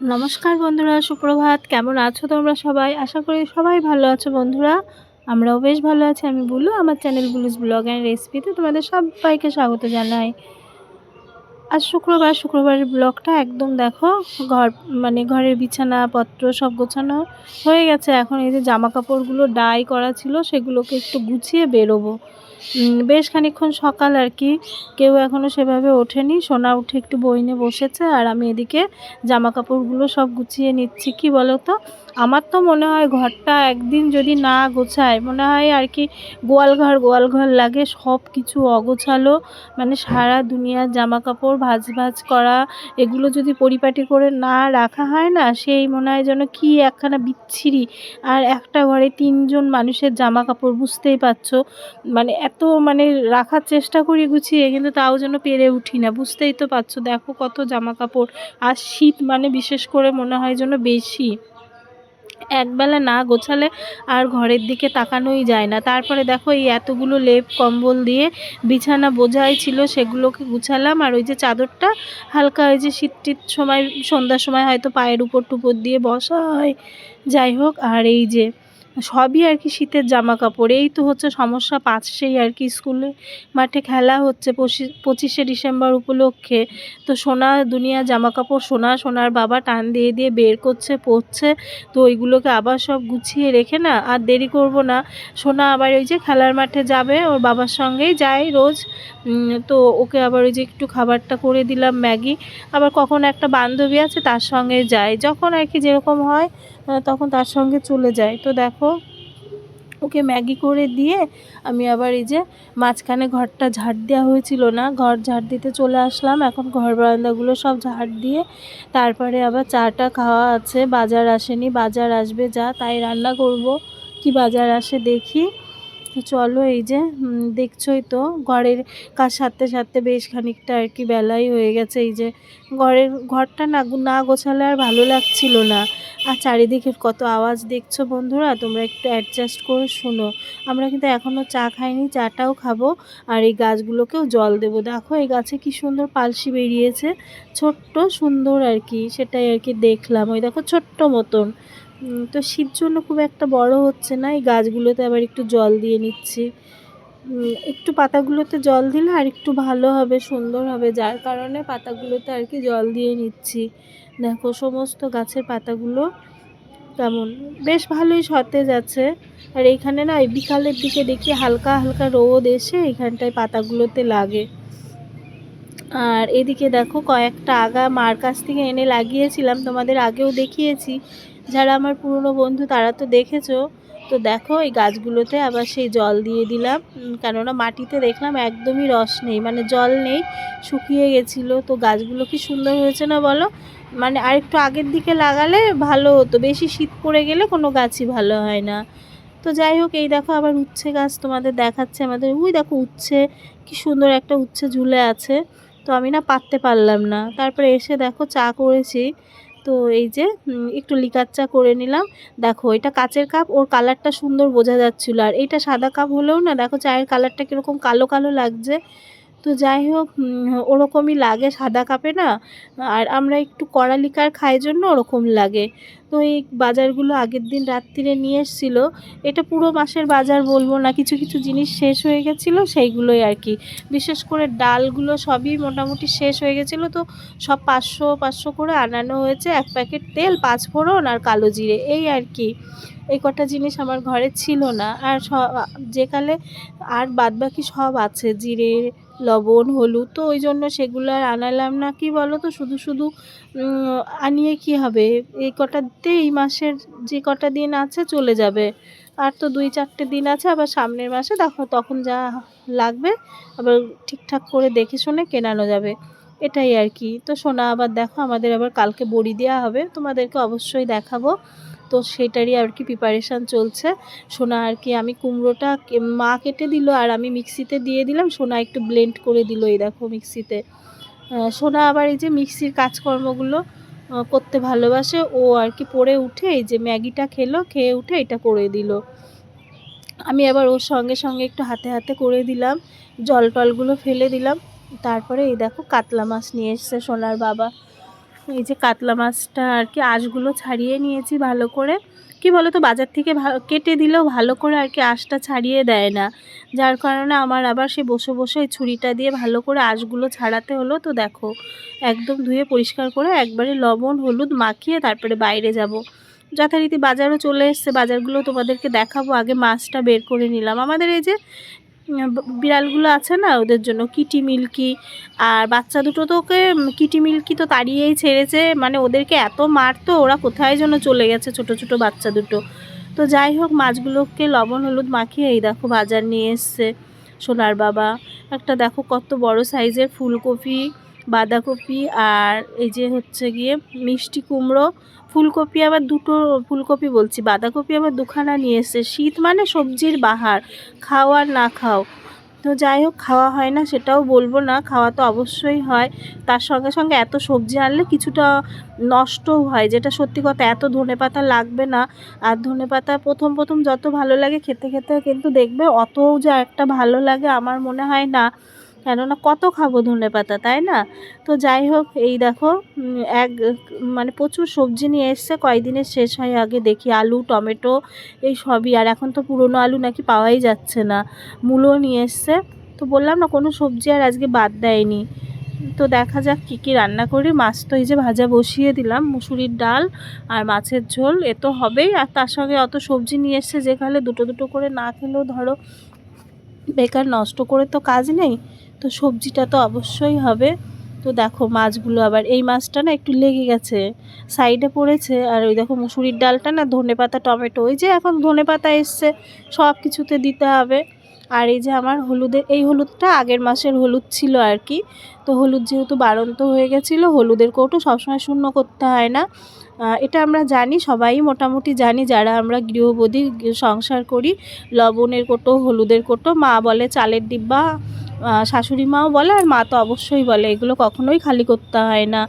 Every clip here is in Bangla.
নমস্কার বন্ধুরা, সুপ্রভাত। কেমন আছো তোমরা সবাই? আশা করি সবাই ভালো আছো বন্ধুরা। আমরাও বেশ ভালো আছি। আমি বলু, আমার চ্যানেল বুলুস ব্লগ অ্যান্ড রেসিপিতে তোমাদের সবাইকে স্বাগত জানাই। আজ শুক্রবার, শুক্রবারের ব্লগটা একদম দেখো, ঘর মানে ঘরের বিছানাপত্র সব গোছানো হয়ে গেছে। এখন এই যে জামা কাপড়গুলো ডাই করা ছিল, সেগুলোকে একটু গুছিয়ে বেরোবো। বেশ খানিক্ষণ সকাল আর কি। কেউ এখনও সেভাবে ওঠেনি। সোনা উঠে একটু বই নিয়ে বসেছে, আর আমি এদিকে জামা কাপড়গুলো সব গুছিয়ে নিচ্ছি। কি বলো তো? আমার তো মনে হয় ঘরটা একদিন যদি না গোছায়, মনে হয় আর কি গোয়াল ঘর গোয়াল ঘর লাগে সব কিছু অগোছালো। মানে সারা দুনিয়ার জামা কাপড় ভাজ ভাজ করা, এগুলো যদি পরিপাটি করে না রাখা হয় না, সেই মনে হয় যেন কি একখানা বিচ্ছিরি। আর একটা ঘরে তিনজন মানুষের জামা কাপড় বুঝতেই পারছ। মানে এত মানে রাখার চেষ্টা করি গুছিয়ে, কিন্তু তাও যেন পেরে উঠি না। বুঝতেই তো পারছ, দেখো কত জামা কাপড় আর শীত মানে বিশেষ করে মনে হয় যেন বেশি। একবেলা না গোছালে আর ঘরের দিকে তাকানোই যায় না। তারপরে দেখো এই এতগুলো লেপ, কম্বল দিয়ে বিছানা বোঝাই ছিল, সেগুলোকে গুছালাম। আর ওই যে চাদরটা হালকা ওই যে শীত টিত সময়, সন্ধ্যার সময় হয়তো পায়ের উপর টুপর দিয়ে বসা হয় যাই হোক, আর এই যে সবই আর কি শীতের জামা কাপড় এই তো হচ্ছে সমস্যা পাঁচশেই আর কি স্কুলে। মাঠে খেলা হচ্ছে পঁচিশে ডিসেম্বর উপলক্ষে। তো সোনা দুনিয়া জামা কাপড় সোনা, সোনার বাবা টান দিয়ে দিয়ে বের করছে পড়ছে তো ওইগুলোকে আবার সব গুছিয়ে রেখে না আর দেরি করব না। সোনা আবার ওই যে খেলার মাঠে যাবে, ওর বাবার সঙ্গেই যায় রোজ। তো ওকে আবার ওই যে একটু খাবারটা করে দিলাম ম্যাগি। আবার কখন একটা বান্ধবী আছে তার সঙ্গে যায়। যখন আর কি যেরকম হয় তখন তার সঙ্গে চলে যায়। তো দেখো, ওকে ম্যাগি করে দিয়ে আমি আবার এই যে মাঝখানে ঘরটা ঝাড় দেওয়া হয়েছিল না, ঘর ঝাড় দিতে চলে আসলাম। এখন ঘর বারান্দাগুলো সব ঝাড় দিয়ে তারপরে আবার চাটা খাওয়া আছে। বাজার আসেনি, বাজার আসবে যা, তাই রান্না করব। কি বাজার আসে দেখি। চলো, এই যে দেখছোই তো, ঘরের কাজ সারতে সারতে বেশ খানিকটা আর কি বেলাই হয়ে গেছে। এই যে, ঘরের, ঘরটা না না গোছালে আর ভালো লাগছিল না। আর চারিদিকের কত আওয়াজ দেখছ বন্ধুরা, তোমরা একটু অ্যাডজাস্ট করে শোনো। আমরা কিন্তু এখনও চা খাইনি, চাটাও খাব। আর এই গাছগুলোকেও জল দেবো। দেখো, এই গাছে কি সুন্দর পালসি বেরিয়েছে। ছোট্ট সুন্দর আর কি, সেটাই আর কি দেখলাম। ওই দেখো, ছোট্ট মতন। তো শীত জন্য খুব একটা বড় হচ্ছে না। এই গাছগুলোতে আবার একটু জল দিয়ে নিচ্ছি। একটু পাতাগুলোতে জল দিলে আর একটু ভালো হবে, সুন্দর হবে। যার কারণে পাতাগুলোতে আর কি জল দিয়ে নিচ্ছি। দেখো, সমস্ত গাছের পাতাগুলো কেমন? বেশ ভালোই সতেজ আছে। আর এইখানে না বিকালের দিকে দেখি হালকা হালকা রোদ এসে এইখানটায় পাতাগুলোতে লাগে। আর এদিকে দেখো, কয়েকটা আগা মার কাছ থেকে এনে লাগিয়েছিলাম। তোমাদের আগেও দেখিয়েছি। যারা আমার পুরনো বন্ধু, তারা তো দেখেছ। তো দেখো, এই গাছগুলোতে আবার সেই জল দিয়ে দিলাম। কেননা মাটিতে দেখলাম একদমই রস নেই মানে জল নেই, শুকিয়ে গেছিল। তো গাছগুলো কি সুন্দর হয়েছে না বলো? মানে আরেকটু আগের দিকে লাগালে ভালো হতো। বেশি শীত পড়ে গেলে কোনো গাছই ভালো হয় না। তো যাই হোক, এই দেখো আবার উচ্ছে গাছ তোমাদের দেখাচ্ছে আমাদের। উই দেখো উচ্ছে, কি সুন্দর একটা উচ্ছে ঝুলে আছে। তো আমি না পাততে পারলাম না। তারপরে এসে দেখো চা করেছি। তো এই যে একটু লিকাচ্চা করে নিলাম। দেখো, এটা কাচের কাপ, ওর কালারটা সুন্দর বোঝা যাচ্ছিল। আর এটা সাদা কাপ হলেও না, দেখো চায়ের কালারটা কীরকম কালো কালো লাগছে। তো যাই হোক ওরকমই লাগে সাদা কাপে না, আর আমরা একটু কড়া লিকার খাই জন্য ওরকম লাগে। তো এই বাজারগুলো আগের দিন রাত্রিরে নিয়ে এসেছিল, এটা পুরো মাসের বাজার বলব না, কিছু কিছু জিনিস শেষ হয়ে গেছিল, সেইগুলোই আর কি। বিশেষ করে ডালগুলো সবই মোটামুটি শেষ হয়ে গেছিল, তো সব পাঁচশো পাঁচশো করে আনানো হয়েছে, এক প্যাকেট তেল, পাঁচ ফোড়ন আর কালো জিরে, এই আর কি। এই কটা জিনিস আমার ঘরে ছিল না, আর সব যেকালে আর বাদবাকি সব আছে, জিরে লবণ, হলুদ, তো ওই জন্য সেগুলো আর আনালাম না। কি বলো তো শুধু শুধু আনিয়ে কি হবে? এই কটাতে এই মাসের যে কটা দিন আছে চলে যাবে। আর তো দুই চারটে দিন আছে, আবার সামনের মাসে দেখো তখন যা লাগবে, আবার ঠিকঠাক করে দেখে শুনে কেনানো যাবে। এটাই আর কি। তো সোনা, আবার দেখো আমাদের আবার কালকে বড়ি দেওয়া হবে, তোমাদেরকে অবশ্যই দেখাবো। তো সেটারই আর কি প্রিপারেশান চলছে। সোনা আর কি, আমি কুমড়োটা মা কেটে দিল আর আমি মিক্সিতে দিয়ে দিলাম, সোনা একটু ব্লেন্ড করে দিল এই দেখো মিক্সিতে। সোনা আবার এই যে মিক্সির কাজকর্মগুলো করতে ভালোবাসে, ও আর কি পড়ে উঠে এই যে ম্যাগিটা খেলো, খেয়ে উঠে এটা করে দিল। আমি আবার ওর সঙ্গে সঙ্গে একটু হাতে হাতে করে দিলাম, জল টলগুলো ফেলে দিলাম। তারপরে এই দেখো কাতলা মাছ নিয়ে এসছে সোনার বাবা। এই যে কাতলা মাছটা আর কি আঁশগুলো ছাড়িয়ে নিয়েছি ভালো করে। কি বলো তো বাজার থেকে কেটে দিলেও ভালো করে আর কি আঁশটা ছাড়িয়ে দেয় না। যার কারণে আমার আবার সে বসে বসে ওই ছুরিটা দিয়ে ভালো করে আঁশগুলো ছাড়াতে হলো। তো দেখো, একদম ধুয়ে পরিষ্কার করে একবারে লবণ, হলুদ মাখিয়ে তারপরে বাইরে যাব। যথারীতি বাজারও চলে এসছে। বাজারগুলো তোমাদেরকে দেখাবো। আগে মাছটা বের করে নিলাম। আমাদের এই যে বিড়ালগুলো আছে না, ওদের জন্য কিটি মিল্কি। আর বাচ্চা দুটো তো ওকে কিটি মিল্কি তো তাড়িয়েই ছেড়েছে। মানে ওদেরকে এত মারতো, ওরা কোথায় যেন চলে গেছে ছোট ছোট বাচ্চা দুটো। তো যাই হোক, মাছগুলোকে লবণ, হলুদ মাখিয়ে এই দেখো বাজার নিয়ে এসছে সোনার বাবা। একটা দেখো কত বড় সাইজের ফুলকপি। বাঁধাকপি আর এই যে হচ্ছে গিয়ে মিষ্টি কুমড়ো, ফুলকপি আবার দুটো ফুলকপি বলছি। বাঁধাকপি আবার দুখানা নিয়ে এসছে। শীত মানে সবজির বাহার, খাও আর না খাও। তো যাই হোক, খাওয়া হয় না, সেটাও বলব না, খাওয়া তো অবশ্যই হয়। তার সঙ্গে সঙ্গে এত সবজি আনলে কিছুটা নষ্টও হয়, যেটা সত্যি কথা এত ধনেপাতা লাগবে না। আর ধনেপাতা প্রথম প্রথম যত ভালো লাগে খেতে খেতে কিন্তু দেখবে অতও যে একটা ভালো লাগে আমার মনে হয় না। কেননা কত খাব ধনেপাতা তাই না? তো যাই হোক, এই দেখো এক মানে প্রচুর সবজি নিয়ে এসছে, কয়দিনের শেষ হয় আগে দেখি, আলু, টমেটো, এই সবই, আর এখন তো পুরনো আলু নাকি পাওয়াই যাচ্ছে না মূলো নিয়ে এসছে, তো বললাম না কোনো সবজি আর আজকে বাদ দেয়নি, তো দেখা যাক কী কী রান্না করি, মাছ তো এই যে ভাজা বসিয়ে দিলাম, মুসুরির ডাল আর মাছের ঝোল, এ তো হবেই, আর তার সঙ্গে অত সবজি নিয়ে এসছে যেখানে দুটো দুটো করে না খেলেও ধরো, বেকার নষ্ট করে তো কাজ নেই তো সবজিটা তো অবশ্যই হবে। তো দেখো মাছগুলো আবার, এই মাছটা না একটু লেগে গেছে সাইডে পড়েছে। আর ওই দেখো মুসুরির ডালটা না ধনেপাতা টমেটো, ওই যে এখন ধনেপাতা এসছে, সব কিছুতে দিতে হবে। আর এই যে আমার হলুদের এই হলুদটা আগের মাসের হলুদ ছিল আর কি। তো হলুদ যেহেতু বাড়ন্ত হয়ে গেছিল, হলুদের কৌটো সবসময় শূন্য করতে হয় না। এটা আমরা জানি, সবাই মোটামুটি জানি, যারা আমরা গৃহবধূ সংসার করি, লবণের কোটো, হলুদের কোটো, মা বলে চালের ডিব্বা শাশুড়ি মাও বলে আর মা তো অবশ্যই বলে, এগুলো কখনোই খালি করতে হয় না।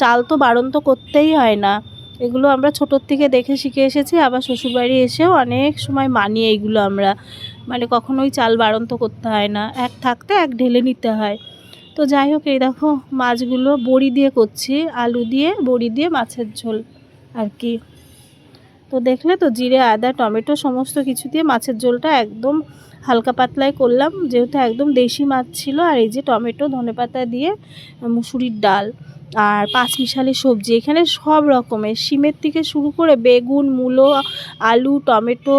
চাল তো বারণ তো করতেই হয় না। এগুলো আমরা ছোটোর থেকে দেখে শিখে এসেছি, আবার শ্বশুরবাড়ি এসেও অনেক সময় মানি এইগুলো আমরা। মানে কখনোই চাল বারণ তো করতে হয় না, এক থাকতে এক ঢেলে নিতে হয়। তো যাই হোক, এই দেখো মাছগুলো বড়ি দিয়ে করছি, আলু দিয়ে, বড়ি দিয়ে মাছের ঝোল আর কি। তো দেখলে তো জিরে, আদা, টমেটো, সমস্ত কিছু দিয়ে মাছের ঝোলটা একদম হালকা পাতলায় করলাম, যেহেতু একদম দেশি মাছ ছিল, আর এই যে টমেটো, ধনেপাতা দিয়ে মুসুরির ডাল আর পাঁচ মিশালি সবজি, এখানে সব রকমের, শিমের থেকে শুরু করে বেগুন, মূলো, আলু, টমেটো,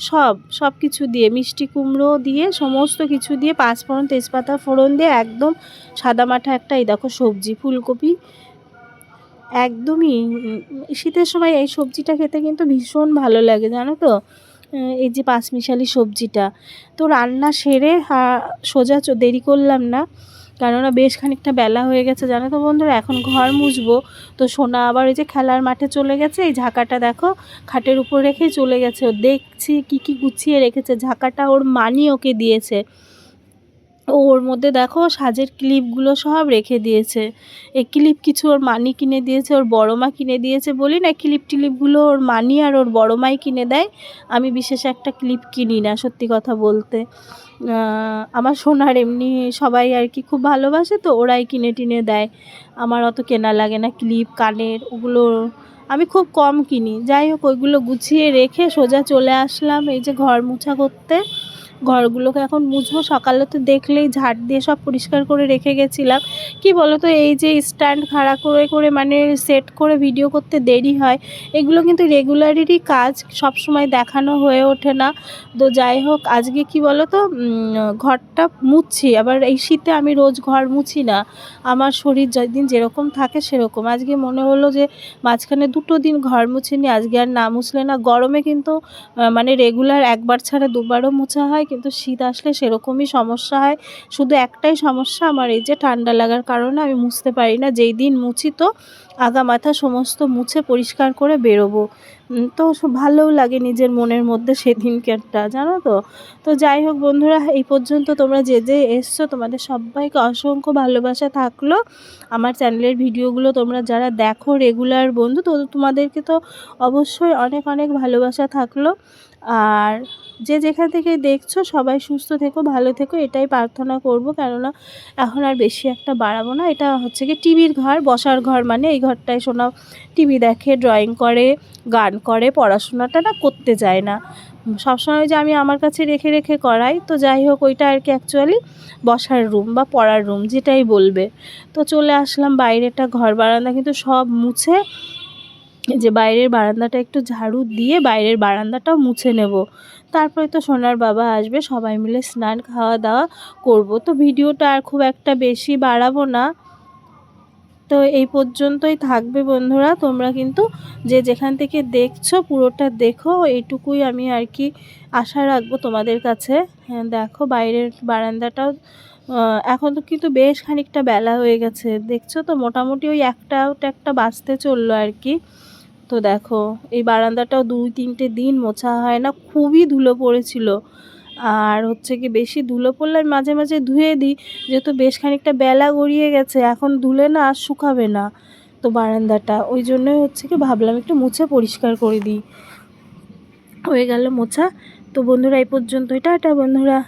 সব সব কিছু দিয়ে, মিষ্টি কুমড়ো দিয়ে, সমস্ত কিছু দিয়ে পাঁচ পাঁচফোড়ন, তেজপাতা, ফোড়ন দিয়ে একদম সাদামাঠা একটা, এই দেখো সবজি, ফুলকপি। একদমই শীতের সময় এই সবজিটা খেতে কিন্তু ভীষণ ভালো লাগে, জানো তো? এই যে পাঁচমিশালি সবজিটা। তো রান্না সেরে সোজা দেরি করলাম না, কেননা বেশ খানিকটা বেলা হয়ে গেছে। জানো তো বন্ধুরা, এখন ঘর মুছবো, তো সোনা আবার ওই যে খেলার মাঠে চলে গেছে। এই ঝাঁকাটা দেখো, খাটের উপর রেখে চলে গেছে। দেখছি কি কি গুছিয়ে রেখেছে। ঝাঁকাটা ওর মানি ওকে দিয়েছে। ওর মধ্যে দেখো সাজের ক্লিপগুলো সব রেখে দিয়েছে। এই ক্লিপ কিছু ওর মানি কিনে দিয়েছে, ওর বড় মা কিনে দিয়েছে বলি না, ক্লিপ টিলিপগুলো ওর মানি আর ওর বড় মাই কিনে দেয়। আমি বিশেষ একটা ক্লিপ কিনি না, সত্যি কথা বলতে। আমার সোনার এমনি সবাই আর কি খুব ভালোবাসে তো ওরাই কিনে টিনে দেয়। আমার অত কেনা লাগে না ক্লিপ, কানের ওগুলো আমি খুব কম কিনি। যাই হোক, ওইগুলো গুছিয়ে রেখে সোজা চলে আসলাম এই যে ঘর মোছা করতে। ঘরগুলোকে এখন মুছবো। সকালে তো দেখলেই ঝাড় দিয়ে সব পরিষ্কার করে রেখে গেছিলাম। কি বলো তো এই যে স্ট্যান্ড খাড়া করে করে মানে সেট করে ভিডিও করতে দেরি হয়, এগুলো কিন্তু রেগুলারেরই কাজ সব সময় দেখানো হয়ে ওঠে না। তো যাই হোক, আজকে কি বলো তো ঘরটা মুছছি আবার এই শীতে আমি রোজ ঘর মুছি না। আমার শরীর যেদিন যেরকম থাকে সেরকম। আজকে মনে হলো যে মাঝখানে দুটো দিন ঘর মুছিনি, আজকে আর না মুছলে না। গরমে কিন্তু মানে রেগুলার একবার ছাড়া দুবারও মোছা হয় কিন্তু শীত আসলে সেরকমই সমস্যা হয়। শুধু একটাই সমস্যা, আমার এই যে ঠান্ডা লাগার কারণে আমি মুছতে পারি না। যেই দিন মুছি তো আগা মাথা সমস্ত মুছে পরিষ্কার করে বেরোবো। তো ভালোও লাগে নিজের মনের মধ্যে সেদিনকারটা, জানো তো? তো যাই হোক বন্ধুরা, এই পর্যন্ত তোমরা যে যে এসছো, তোমাদের সবাইকে অসংখ্য ভালোবাসা থাকল। আমার চ্যানেলের ভিডিওগুলো তোমরা যারা দেখো রেগুলার বন্ধু, তো তোমাদেরকে তো অবশ্যই অনেক অনেক ভালোবাসা থাকল। আর যে যেখান থেকে দেখছ, সবাই সুস্থ থেকো, ভালো থেকো, এটাই প্রার্থনা করব। কেননা, এখন আর বেশি একটা বাড়াবো না। এটা হচ্ছে কি টিভির ঘর, বসার ঘর মানে এই ঘরটায় শোনা টিভি দেখে ড্রয়িং করে, গান করে, পড়াশোনাটা না করতে চায় না। সবসময় যে আমি আমার কাছে রেখে রেখে করাই, তো যাই হোক, ওইটা আর কি অ্যাকচুয়ালি বসার রুম বা পড়ার রুম যেটাই বলবে। তো চলে আসলাম বাইরেটা ঘর বারান্দা কিন্তু সব মুছে যে বাইরের বারান্দাটা একটু ঝাড়ু দিয়ে বাইরের বারান্দাটাও মুছে নেব। তারপরে তো সোনার বাবা আসবে, সবাই মিলে স্নান খাওয়া দাওয়া করব। তো ভিডিওটা আর খুব একটা বেশি বাড়াবো না। তো এই পর্যন্তই থাকবে বন্ধুরা, তোমরা কিন্তু যে যেখান থেকে দেখছ পুরোটা দেখো, এইটুকুই আমি আর কি আশা রাখব তোমাদের কাছে। হ্যাঁ দেখো বাইরের বারান্দাটাও এখন তো কিন্তু বেশ খানিকটা বেলা হয়ে গেছে। দেখছ তো, মোটামুটি ওই একটা একটা বাজতে চলল আর কি। তো দেখো, এই বারান্দাটাও দুই তিনটে দিন মোছা হয় না, খুবই ধুলো পড়েছিল। আর হচ্ছে কি বেশি ধুলো পড়লে আমি মাঝে মাঝে ধুয়ে দিই, যেহেতু বেশ খানিকটা বেলা গড়িয়ে গেছে, এখন ধুলে না আর শুকাবে না তো বারান্দাটা। ওই জন্যই হচ্ছে কি ভাবলাম একটু মুছে পরিষ্কার করে দিই। হয়ে গেল মোছা। তো বন্ধুরা, এই পর্যন্তই। টাটা বন্ধুরা।